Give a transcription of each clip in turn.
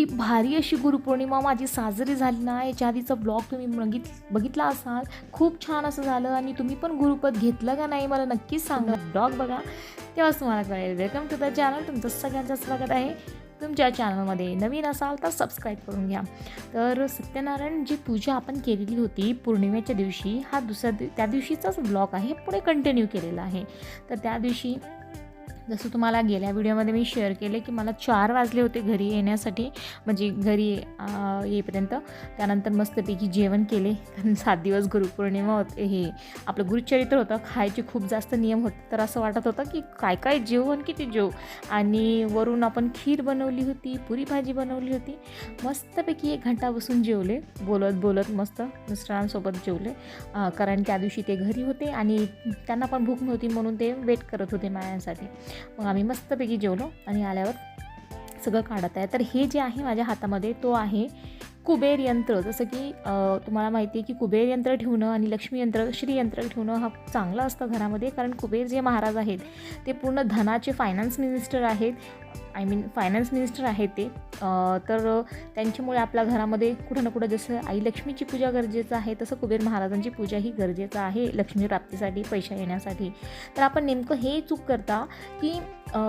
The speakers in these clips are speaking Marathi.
एवढी भारी अशी गुरुपौर्णिमा माझी साजरी झाली ना याच्या आधीचा ब्लॉग तुम्ही बघित बघितला असाल. खूप छान असं झालं आणि तुम्ही पण गुरुपद घेतलं का नाही मला नक्कीच सांगा. ब्लॉग बघा. तेव्हाच तुम्हाला कळेल. वेलकम टू द चॅनल तुमचं सगळ्यांचं स्वागत आहे. तुमच्या चॅनलमध्ये नवीन असाल तर सबस्क्राईब करून घ्या. तर सत्यनारायण जी पूजा आपण केलेली होती पौर्णिमेच्या दिवशी हा दुसऱ्या दि त्या दिवशीचाच ब्लॉग आहे. पुढे कंटिन्यू केलेला आहे. तर त्या दिवशी जसं तुम्हाला गेल्या व्हिडिओमध्ये मी शेअर केले की मला चार वाजले होते घरी येण्यासाठी म्हणजे घरी येईपर्यंत. त्यानंतर मस्तपैकी जेवण केले. कारण सात दिवस गुरुपौर्णिमा होते हे आपलं गुरुचरित्र होतं. खायचे खूप जास्त नियम होते. तर असं वाटत होतं की काय काय जेवू आणि किती जेवू? आणि वरून आपण खीर बनवली होती पुरी भाजी बनवली होती. मस्तपैकी एक घंटा बसून जेवले. बोलत बोलत मस्त मिस्टरांसोबत जेवले. कारण त्या दिवशी ते घरी होते आणि त्यांना पण भूक नव्हती म्हणून ते वेट करत होते माझ्यासाठी मग आम्ही मस्तपैकी जेवलो आणि आल्यावर सगळं काढत आहे. तर हे जे आहे माझ्या हातामध्ये तो आहे कुबेर यंत्र. जसं की तुम्हाला माहिती आहे की कुबेर यंत्र ठेवणं आणि लक्ष्मी यंत्र श्रीयंत्र ठेवणं हा चांगलं असतं घरामध्ये. कारण कुबेर जे महाराज आहेत ते पूर्ण धनाचे फायनान्स मिनिस्टर आहेत. आय मीन फायनान्स मिनिस्टर आहेत ते. तर त्यांच्यामुळे आपल्या घरामध्ये कुठं ना कुठं जसं आई लक्ष्मीची पूजा गरजेचं आहे तसं कुबेर महाराजांची पूजा ही गरजेचं आहे लक्ष्मी प्राप्तीसाठी पैसा येण्यासाठी. तर आपण नेमकं हे चूक करता की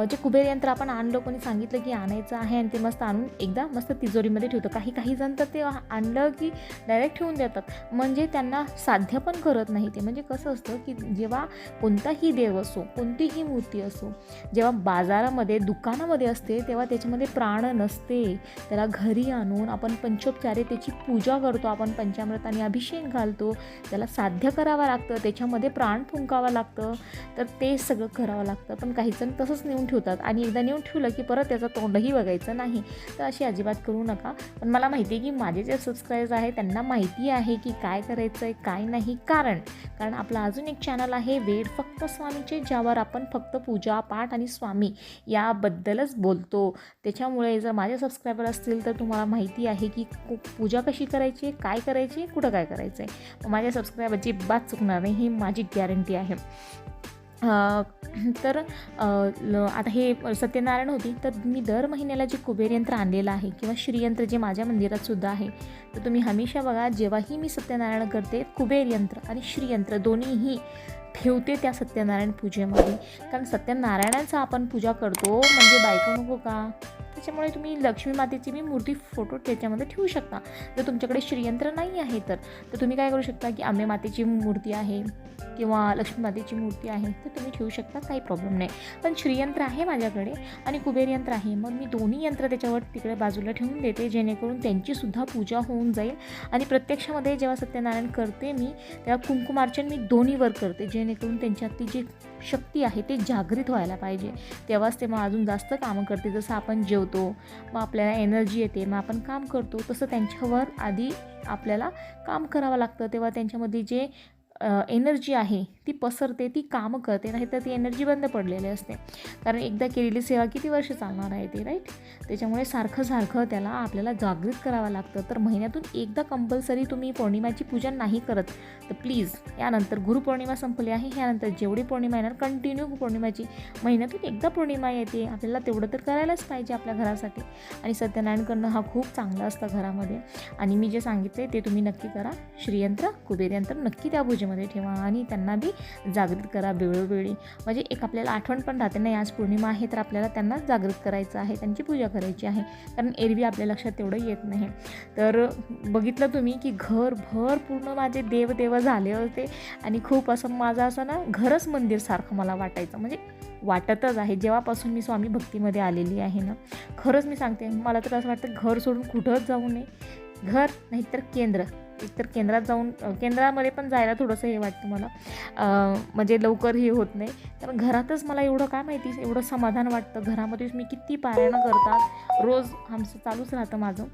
जे कुबेर यंत्र आपण आणलं कोणी सांगितलं की आणायचं आहे आणि ते मस्त आणून एकदा मस्त तिजोरीमध्ये ठेवतो. काही काही जण तर ते आणलं की डायरेक्ट ठेवून देतात. म्हणजे त्यांना साध्य पण करत नाही ते. म्हणजे कसं असतं की जेव्हा कोणताही देव असो कोणतीही मूर्ती असो जेव्हा बाजारामध्ये दुकानामध्ये असते तेव्हा त्याच्यामध्ये प्राण नसते. त्याला घरी आणून आपण पंचोपचारे त्याची पूजा करतो आपण पंचामृताने अभिषेक घालतो. त्याला साध्य करावं लागतं त्याच्यामध्ये प्राण फुंकावं लागतं. तर ते सगळं करावं लागतं. पण काही जण तसंच नेऊन ठेवतात. आणि एकदा नेऊन ठेवलं की परत त्याचं तोंडही बघायचं नाही. तर अशी अजिबात करू नका. पण मला माहिती आहे की माझे जे सबस्क्राईबर्स आहे त्यांना माहिती आहे की काय करायचं आहे काय नाही. कारण कारण आपला अजून एक चॅनल आहे वेड फक्त स्वामीचे ज्यावर आपण फक्त पूजा पाठ आणि स्वामी याबद्दलच बोलतो. त्याच्यामुळे जर माझे सबस्क्रायबर असतील तर तुम्हाला माहिती आहे की कु- पूजा कशी करायची काय करायची कुठं काय करायचं आहे. माझ्या सबस्क्रायबरची बात चुकणार नाही ही माझी गॅरंटी आहे. तर आता हे सत्यनारायण होती तर मी दर महिन्याला जे कुबेर यंत्र आणलेलं आहे किंवा श्रीयंत्र जे माझ्या मंदिरात सुद्धा आहे तर तुम्ही हमेशा बघा जेव्हाही मी सत्यनारायण करते कुबेर यंत्र आणि श्रीयंत्र दोन्हीही ठेवते त्या सत्यनारायण पूजेमध्ये. कारण सत्यनारायणाचा आपण पूजा करतो म्हणजे बायको नको का? त्याच्यामुळे तुम्ही लक्ष्मी मातेची बी मूर्ती फोटो त्याच्यामध्ये ठेवू शकता. जर तुमच्याकडे श्रीयंत्र नाही आहे तर तर तुम्ही काय करू शकता की आंबे मातेची मूर्ती आहे किंवा लक्ष्मी मातेची मूर्ती आहे तर तुम्ही ठेवू शकता काही प्रॉब्लेम नाही. पण श्रीयंत्र आहे माझ्याकडे आणि कुबेर यंत्र आहे. मग मी दोन्ही यंत्र त्याच्यावर तिकडे बाजूला ठेवून देते जेणेकरून त्यांचीसुद्धा पूजा होऊन जाईल. आणि प्रत्यक्षामध्ये जेव्हा सत्यनारायण करते मी तेव्हा कुंकुमार्चन मी दोन्हीवर करते जेणेकरून त्यांच्यातली जी शक्ती आहे ते जागृत व्हायला पाहिजे. तेव्हाच ते मग अजून जास्त कामं करते जसं आपण जेवतो मग आपल्याला एनर्जी येते मग आपण काम करतो तसं त्यांच्यावर आधी आपल्याला काम करावं लागतं. तेव्हा त्यांच्यामध्ये जे एनर्जी आहे ती पसरते ती कामं करते नाही तर ती एनर्जी बंद पडलेली असते. कारण एकदा केलेली सेवा किती वर्ष चालणार आहे ती राईट त्याच्यामुळे सारखं सारखं त्याला आपल्याला जागृत करावं लागतं. तर महिन्यातून एकदा कंपल्सरी तुम्ही पौर्णिमाची पूजा नाही करत तर प्लीज यानंतर गुरुपौर्णिमा संपली आहे यानंतर जेवढी पौर्णिमा येणार कंटिन्यू पौर्णिमाची. महिन्यातून एकदा पौर्णिमा येते आपल्याला तेवढं तर करायलाच पाहिजे आपल्या घरासाठी. आणि सत्यनारायण करणं हा खूप चांगला असतं घरामध्ये. आणि मी जे सांगितले ते तुम्ही नक्की करा. श्रीयंत्र कुबेरयंत्र नक्की त्या पूजेमध्ये ठेवा आणि त्यांना बी जागृत करा वेळोवेळी. म्हणजे एक आपल्याला आठवण पण राहते नाही आज पौर्णिमा आहे तर आपल्याला त्यांना जागृत करायचं आहे त्यांची पूजा करायची आहे. कारण एरवी आपल्या लक्षात तेवढं येत नाही. तर बघितलं तुम्ही की घरभर पूर्ण माझे देवदेव झाले होते आणि खूप असं माझं असं ना घरच मंदिरसारखं मला वाटायचं. म्हणजे वाटतच आहे. जेव्हापासून मी स्वामी भक्तीमध्ये आलेली आहे ना खरंच मी सांगते मला तर असं वाटतं घर सोडून कुठंच जाऊ नये. घर नाहीतर केंद्र. एकतर केंद्रात जाऊन केंद्रामध्ये पण जायला थोडंसं हे वाटतं मला. म्हणजे लवकर हे होत नाही. कारण घरातच मला एवढं काय माहिती एवढं समाधान वाटतं. घरामध्येच मी किती पारायणं करतात. रोज आमचं चालूच राहतं माझं.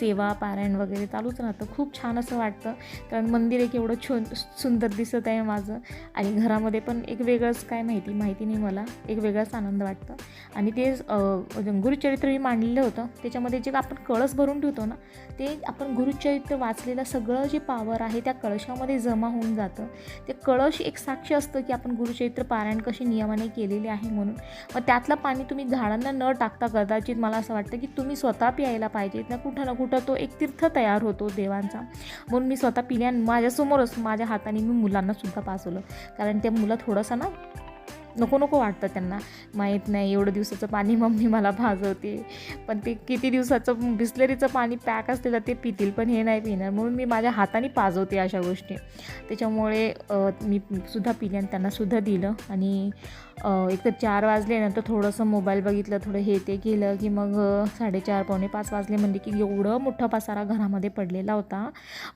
सेवा पारायण वगैरे चालूच राहतं. खूप छान असं वाटतं. कारण मंदिर एक एवढं छो सुंदर दिसत आहे माझं. आणि घरामध्ये पण एक वेगळंच काय माहिती माहिती नाही मला. एक वेगळाच आनंद वाटतं. आणि ते म्हणजे गुरुचरित्र मी मांडलेलं होतं. त्याच्यामध्ये जे आपण कळस भरून ठेवतो ना ते आपण गुरुचरित्र वाचलेलं सगळं जे पावर आहे त्या कळशामध्ये जमा होऊन जातं. ते कळश एक साक्ष असतं की आपण गुरुचरित्र पारायण कशी नियमाने केलेले आहे म्हणून. मग त्यातलं पाणी तुम्ही झाडांना न टाकता कदाचित मला असं वाटतं की तुम्ही स्वतः प्यायला पाहिजेत. ना कुठं ना कुठं तो एक तीर्थ तयार होतो देवांचा. म्हणून मी स्वतः पिल्या माझ्यासमोरच माझ्या हाताने मी मुलांनासुद्धा पाचवलं. कारण ते मुलं थोडंसं ना नको नको वाटतं त्यांना. माहीत नाही एवढं दिवसाचं पाणी मम्मी मला भाजवते. पण ते किती दिवसाचं बिस्लरीचं पाणी पॅक असलेलं ते पितील पण हे नाही पिणार. म्हणून मी माझ्या हाताने पाजवते अशा गोष्टी. त्याच्यामुळे मी सुद्धा पिले आणि त्यांना सुद्धा दिलं. आणि एक तर चार वाजले नंतर थोडंसं मोबाईल बघितलं थोडं हे ते केलं की मग साडेचार पावणे पाच वाजले म्हणजे की एवढं मोठा पसारा घरामध्ये पडलेला होता.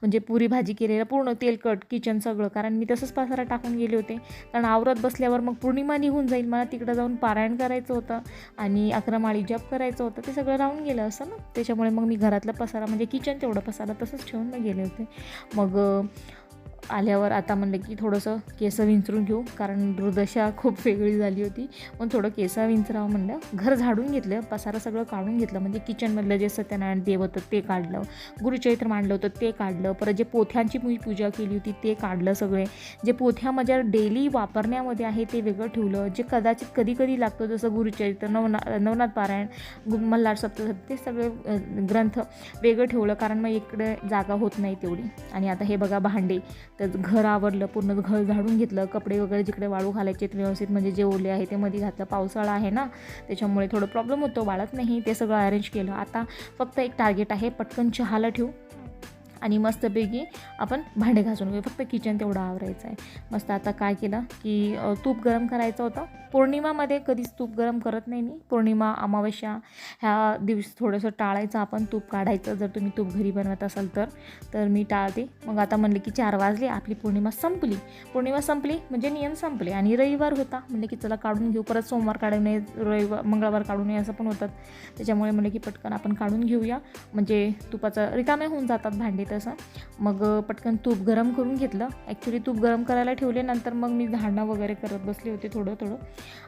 म्हणजे पुरी भाजी केलेलं पूर्ण तेलकट किचन सगळं. कारण मी तसंच पसारा टाकून गेले होते. कारण आवरत बसल्यावर मग पूर्णिमा निघून जाईल. मला तिकडं जाऊन पारायण करायचं होतं आणि अकरा माळी जप करायचं होतं. ते सगळं राहून गेलं असं ना. त्याच्यामुळे मग मी घरातला पसारा म्हणजे किचन तेवढं पसारा तसंच ठेवून मी गेले होते. मग आल्यावर आता म्हणलं की थोडंसं केस विंचरून घेऊ कारण दुर्दशा खूप वेगळी झाली होती. मग थोडं केस विंचरावं म्हणलं. घर झाडून घेतलं पसारा सगळं काढून घेतलं. म्हणजे किचनमधलं जे सत्यनारायण देव होतं ते काढलं. गुरुचरित्र मांडलं होतं ते काढलं. परत जे पोथ्यांची मी पूजा केली होती ते काढलं सगळे. जे पोथ्या माझ्या डेली वापरण्यामध्ये आहे ते वेगळं ठेवलं. जे कदाचित कधी कधी लागतं जसं गुरुचरित्र नवना नवनाथ पारायण मल्हार सप्तसप्त ते सगळे ग्रंथ वेगळं ठेवलं. कारण मग इकडे जागा होत नाही तेवढी. आणि आता हे बघा भांडे. तर घर आवरलं पूर्ण घर झाडून घेतलं कपडे वगैरे जिकडे वाळू घालायचे ते व्यवस्थित म्हणजे जे ओले आहे ते मध्ये घातलं. पावसाळा आहे ना त्याच्यामुळे थोडं प्रॉब्लेम होतो. वाळत नाही ते सगळं अरेंज केलं. आता फक्त एक टार्गेट आहे पटकन चहाला ठेवू. आणि मस्तपैकी आपण भांडे घासून घेऊ. फक्त किचन तेवढं आवरायचं आहे. मस्त आता काय केलं की तूप गरम करायचं होतं. पौर्णिमामध्ये कधीच तूप गरम करत नाही मी. पौर्णिमा अमावस्या ह्या दिवस थोडंसं टाळायचं आपण. तूप काढायचं. जर तुम्ही तूप घरी बनवत असाल तर तर मी टाळते. मग आता म्हणलं की चार वाजले. आपली पौर्णिमा संपली. पौर्णिमा संपली म्हणजे नियम संपले. आणि रविवार होता. म्हणलं की चला काढून घेऊ. परत सोमवार काढू नये रविवार मंगळवार काढू नये असं पण होतात. त्याच्यामुळे म्हणले की पटकन आपण काढून घेऊया. म्हणजे तुपाचं रिकामे होऊन जातात भांडे. तसं. मग पटकन तूप गरम करून घेतलं. ॲक्च्युली तूप गरम करायला ठेवले नंतर मग मी झाडणं वगैरे करत बसले होते थोडं थोडं.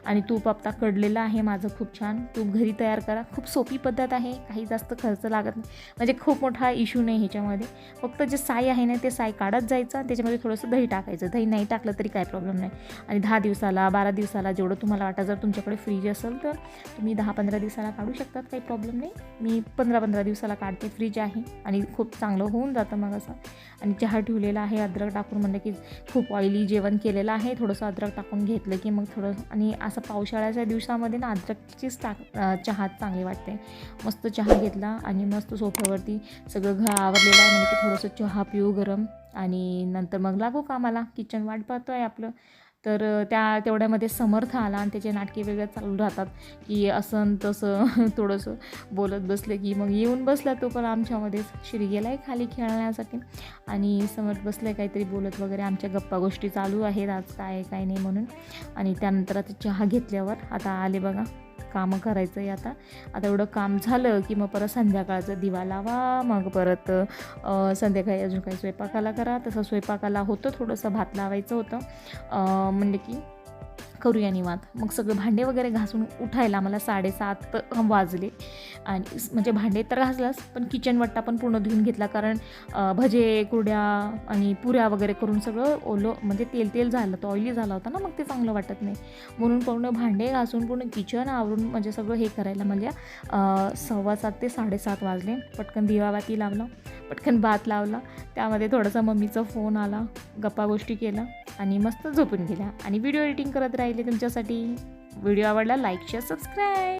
आणि तूप आता कडलेलं आहे माझं खूप छान. तूप घरी तयार करा. खूप सोपी पद्धत आहे. काही जास्त खर्च लागत नाही. म्हणजे खूप मोठा इश्यू नाही ह्याच्यामध्ये. फक्त जे साय आहे ना ते साय काढत जायचं. आणि त्याच्यामध्ये थोडंसं दही टाकायचं. दही नाही टाकलं तरी काय प्रॉब्लेम नाही. आणि दहा दिवसाला बारा दिवसाला जेवढं तुम्हाला वाटा जर तुमच्याकडे फ्रीज असेल तर तुम्ही दहा पंधरा दिवसाला काढू शकतात. काही प्रॉब्लेम नाही. मी पंधरा पंधरा दिवसाला काढते. फ्रीज आहे. आणि खूप चांगलं होऊन जातं मग असं. आणि चहा ठेवलेला आहे अद्रक टाकून म्हणलं की खूप ऑइली जेवण केलेलं आहे थोडंसं अद्रक टाकून घेतलं की मग थोडं आणि असं पावसाळ्याच्या दिवसामध्ये ना अद्रकचीच टाक चहा चांगली वाटते. मस्त चहा घेतला आणि मस्त सोफ्यावरती सगळं घर आवरलेलं आहे म्हणजे की थोडंसं चहा पिऊ गरम. आणि नंतर मग लागू कामाला. किचन वाट पाहतो आहे आपलं. तर त्या तेवढ्यामध्ये समर्थ आला आणि त्याचे नाटके वेगळे चालू राहतात की असं तसं थोडंसं बोलत बसले की मग येऊन बसला तो पण आमच्यामध्येच शिरी गेला आहे खाली खेळण्यासाठी आणि समर्थ बसले काहीतरी बोलत वगैरे. आमच्या गप्पा गोष्टी चालू आहेत आज काय आहे, काय नाही म्हणून. आणि त्यानंतर आता चहा घेतल्यावर आता आले बघा. कामं करायचं आहे आता. आता एवढं काम झालं की मग परत संध्याकाळचं दिवा लावा मग परत संध्याकाळी अजून काही स्वयंपाकाला करा. तसं स्वयंपाकाला होतं थोडंसं भात लावायचं होतं. म्हणजे की करूया निवांत. मग सगळं भांडे वगैरे घासून उठायला मला साडेसात वाजले. आणि म्हणजे भांडे तर घासलंच पण किचन वट्टा पण पूर्ण धुवून घेतला. कारण भजे कुरड्या आणि पुऱ्या वगैरे करून सगळं ओलं म्हणजे तेल तेल झालं तर ऑइली झाला होता ना मग ते चांगलं वाटत नाही. म्हणून पूर्ण भांडे घासून पूर्ण किचन आवरून म्हणजे सगळं हे करायला म्हणजे सव्वा सात ते साडेसात वाजले. पटकन दिवाबाती लावला पटकन भात लावला. त्यामध्ये थोडासा मम्मीचा फोन आला गप्पा गोष्टी केला आणि मस्त झोपून गेल्या. आणि व्हिडिओ एडिटिंग करत राहिले तुमच्यासाठी. व्हिडिओ आवडला लाईक शेअर सबस्क्राईब